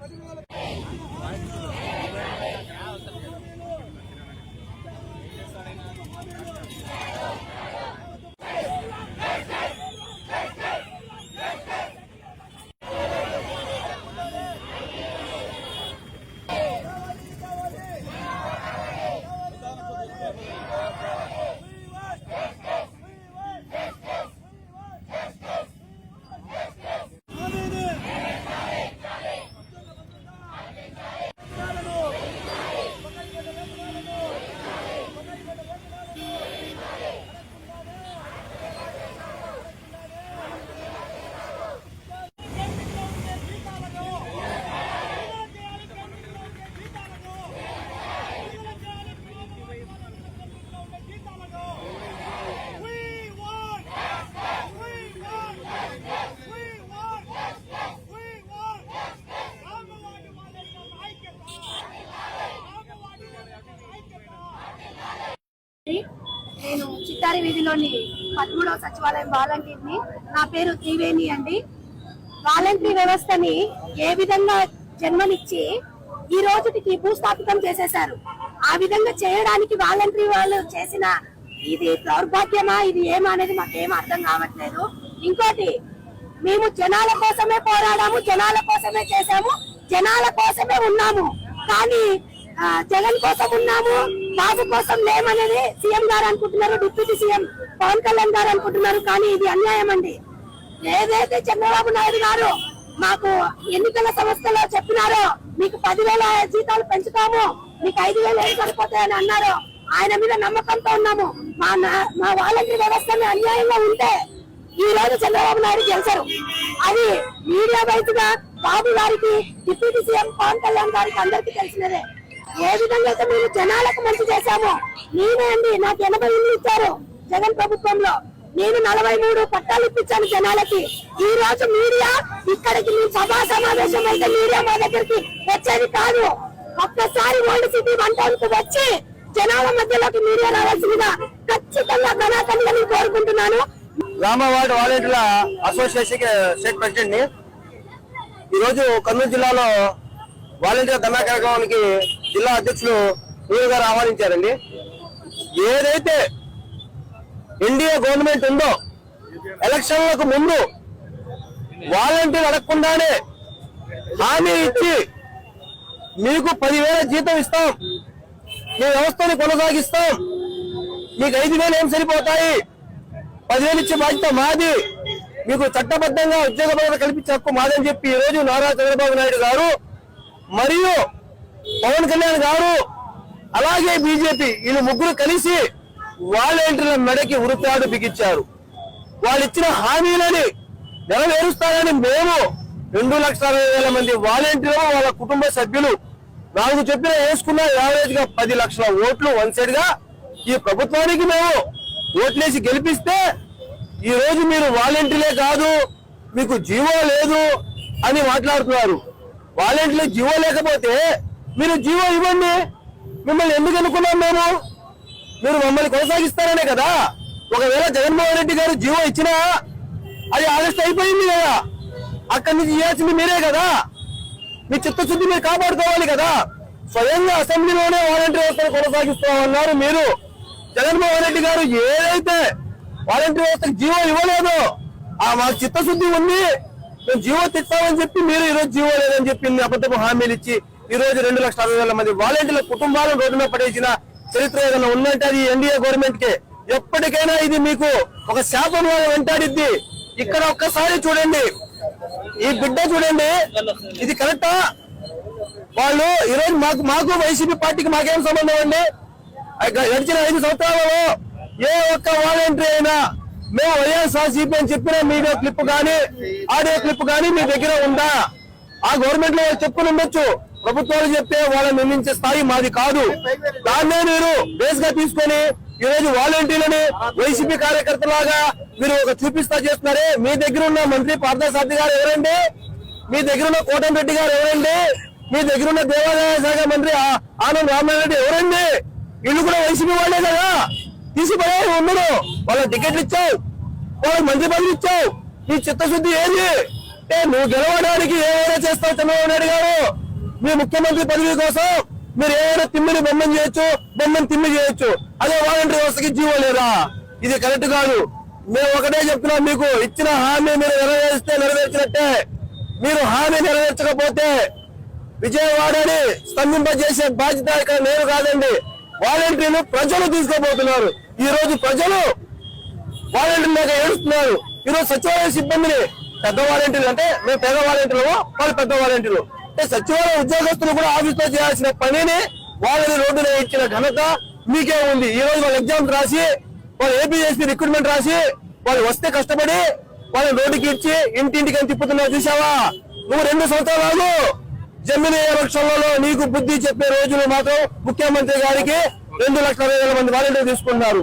பதினாலு పదివేల వీధిలోని పదమూడవ సచివాలయం వాలంటీర్ని నా పేరు త్రివేణి అండి. వాలంటీర్ వ్యవస్థని ఏ విధంగా జన్మనిచ్చి ఈ రోజుకి భూస్థాపితం చేసేశారు? ఆ విధంగా చేయడానికి వాలంటీర్ వాళ్ళు చేసిన ఇది దౌర్భాగ్యమా ఇది ఏమా అనేది మాకేం అర్థం కావట్లేదు. ఇంకోటి మేము జనాల కోసమే పోరాడాము జనాల కోసమే చేశాము జనాల కోసమే ఉన్నాము. కానీ జగన్ కోసం ఉన్నాము బాబు కోసం లేమనేది సీఎం గారు అనుకుంటున్నారు డిప్యూటీ సీఎం పవన్ కళ్యాణ్ గారు అనుకుంటున్నారు కానీ ఇది అన్యాయం అండి. ఏదైతే చంద్రబాబు నాయుడు గారు మాకు ఎన్నికల సంస్థలో చెప్పినారో మీకు పదివేల జీతాలు పెంచుతాము మీకు ఐదు వేలు ఏం సరిపోతాయని అన్నారు. ఆయన మీద నమ్మకంతో ఉన్నాము. మా నా- మా వాలంటీర్ వ్యవస్థని అన్యాయంగా ఉంటే ఈ రోజు చంద్రబాబు నాయుడు గెలిచారు. అది మీడియా వైపు బాబు గారికి డిప్యూటీ సీఎం పవన్ కళ్యాణ్ గారికి అందరికీ తెలిసినదే. ఏ విధంగా అయితే మేము జనాలకు మంచి చేశామో నేనే అండి. నాకు ఎనభై ఇల్లు ఇచ్చారు జగన్ ప్రభుత్వంలో. నేను నలభై మూడు పట్టాలు ఇప్పించాను జనాలకి. ఈ రోజు మీడియా ఇక్కడికి మీ సభా సమావేశం అయితే మీడియా మా దగ్గరికి వచ్చేది కాదు. ఒక్కసారి ఓల్డ్ సిటీ వంటకు వచ్చి జనాల మధ్యలోకి మీడియా రావాల్సిందిగా ఖచ్చితంగా కళాఖండిగా కోరుకుంటున్నాను. రామవాడ వాలంటీర్ల అసోసియేషన్ స్టేట్ ప్రెసిడెంట్ని ఈరోజు కర్నూలు జిల్లాలో వాలంటీర్ ధర్నా కార్యక్రమానికి జిల్లా అధ్యక్షులు నూరు గారు ఆహ్వానించారండి. ఏదైతే ఎన్డీఏ గవర్నమెంట్ ఉందో ఎలక్షన్లకు ముందు వాలంటీర్ అడగకుండానే హామీ ఇచ్చి మీకు పదివేల జీతం ఇస్తాం. మీ వ్యవస్థను కొనసాగిస్తాం. మీకు ఐదు వేలు ఏం సరిపోతాయి? పదివేలు ఇచ్చే బాధ్యత మాది. మీకు చట్టబద్ధంగా ఉద్యోగ భద్రత కల్పించే హక్కు మాదని చెప్పి ఈ రోజు నారా చంద్రబాబు నాయుడు గారు మరియు పవన్ కళ్యాణ్ గారు అలాగే బీజేపీ వీళ్ళు ముగ్గురు కలిసి వాలంటీర్ల మెడకి ఉరుతాడు బిగించారు. వాళ్ళు ఇచ్చిన హామీలని నెరవేరుస్తారని మేము రెండు లక్షల అరవై వేల మంది వాలంటీర్లు వాళ్ళ కుటుంబ సభ్యులు నాకు చెప్పిన వేసుకున్న యావరేజ్గా పది లక్షల ఓట్లు వన్ సైడ్గా ఈ ప్రభుత్వానికి మేము ఓట్లేసి గెలిపిస్తే ఈ రోజు మీరు వాలంటీర్లే కాదు మీకు జీవో లేదు అని మాట్లాడుతున్నారు. వాలంటీర్లు జీవో లేకపోతే మీరు జీవో ఇవ్వండి. మిమ్మల్ని ఎందుకు అనుకున్నాం మేము? మీరు మమ్మల్ని కొనసాగిస్తారనే కదా? ఒకవేళ జగన్మోహన్ రెడ్డి గారు జీవో ఇచ్చినా అది ఆగస్ట్ అయిపోయింది కదా. అక్కడి నుంచి ఇవ్వాల్సింది మీరే కదా. మీ చిత్తశుద్ధి మీరు కాపాడుకోవాలి కదా. స్వయంగా అసెంబ్లీలోనే వాలంటీర్ వ్యవస్థను కొనసాగిస్తామన్నారు మీరు. జగన్మోహన్ రెడ్డి గారు ఏదైతే వాలంటీర్ వ్యవస్థకు జీవో ఇవ్వలేదు ఆ మాకు చిత్తశుద్ధి ఉంది. మేము జీవో తెచ్చామని చెప్పి మీరు ఈ రోజు జీవో లేదని చెప్పి అబద్ధపు హామీలు ఇచ్చి ఈ రోజు రెండు లక్షల అరవై వేల మంది వాలంటీర్ల కుటుంబాలను రోడ్డు మీద పడేసిన చరిత్ర ఏదైనా ఉందంటే అది ఎన్డీఏ గవర్నమెంట్ కే. ఎప్పటికైనా ఇది మీకు ఒక శాపం వెంటాడిద్ది ఇక్కడ ఒక్కసారి చూడండి. ఈ బిడ్డ చూడండి. ఇది కరెక్టా? వాళ్ళు ఈ రోజు మాకు మాకు వైసీపీ పార్టీకి మాకేం సంబంధం అండి? గడిచిన ఐదు సంవత్సరాలలో ఏ ఒక్క వాలంటీర్ అయినా మేము వైఎస్ఆర్సీపీ అని చెప్పిన మీడియో క్లిప్ కానీ ఆడియో క్లిప్ కానీ మీ దగ్గర ఉందా? ఆ గవర్నమెంట్లో చెప్పుకుని ఉండొచ్చు. ప్రభుత్వాలు చెప్తే వాళ్ళని నిర్మించే స్థాయి మాది కాదు. దాన్నే మీరు బేస్గా తీసుకొని ఈ రోజు వాలంటీర్లని వైసీపీ కార్యకర్తలాగా మీరు ఒక చూపిస్తా చేస్తున్నారే. మీ దగ్గర ఉన్న మంత్రి పార్థసారథి గారు ఎవరండి? మీ దగ్గర ఉన్న కోటంరెడ్డి గారు ఎవరండి? మీ దగ్గర ఉన్న దేవాదాయ శాఖ మంత్రి ఆ- ఆనంద్ రామారెడ్డి ఎవరండి? వీళ్ళు కూడా వైసీపీ వాళ్ళే కదా. తీసిపోయే ఉండడు వాళ్ళ టికెట్లు ఇచ్చావు. వాళ్ళకి మంచి పనులు ఇచ్చావు. నీ చిత్తశుద్ధి ఏంది? ఏ నువ్వు గెలవడానికి ఏమైనా చేస్తావు చంద్రబాబు నాయుడు గారు? మీ ముఖ్యమంత్రి పదవి కోసం మీరు ఏమైనా తిమ్మిని బొమ్మని చేయొచ్చు బొమ్మని తిమ్మి చేయొచ్చు. అదే వాలంటీర్ వ్యవస్థకి జీవో లేదా? ఇది కరెక్ట్ కాదు. మేము ఒకటే చెప్తున్నాం మీకు ఇచ్చిన హామీ మీరు నెరవేరిస్తే నెరవేర్చినట్టే. మీరు హామీ నెరవేర్చకపోతే విజయవాడని స్తంభింపజేసే బాధ్యత ఇక్కడ నేను కాదండి. వాలంటీర్లు ప్రజలు తీసుకోబోతున్నారు. ఈ రోజు ప్రజలు వాలంటీర్లు లేక ఏడుస్తున్నారు. ఈ రోజు సచివాలయ సిబ్బందిని పెద్ద వాలంటీర్లు అంటే మేము పేద వాలంటీర్లు వాళ్ళు పెద్ద వాలంటీర్లు. అంటే సచివాలయ ఉద్యోగస్తులు కూడా ఆఫీస్లో చేయాల్సిన పనిని వాళ్ళని రోడ్డున ఇచ్చిన ఘనత మీకే ఉంది. ఈ రోజు వాళ్ళు ఎగ్జామ్స్ రాసి వాళ్ళు ఏపీఎస్సీ రిక్రూట్మెంట్ రాసి వాళ్ళు వస్తే కష్టపడి వాళ్ళని రోడ్డుకి ఇచ్చి ఇంటింటికి అని తిప్పుతున్నావు చూసావా నువ్వు రెండు సంవత్సరాలు ఆగు. జమిని ఎలక్షన్లలో నీకు బుద్ధి చెప్పే రోజులు మాత్రం ముఖ్యమంత్రి గారికి రెండు లక్షల వేల మంది వాలంటీర్ తీసుకుంటున్నారు.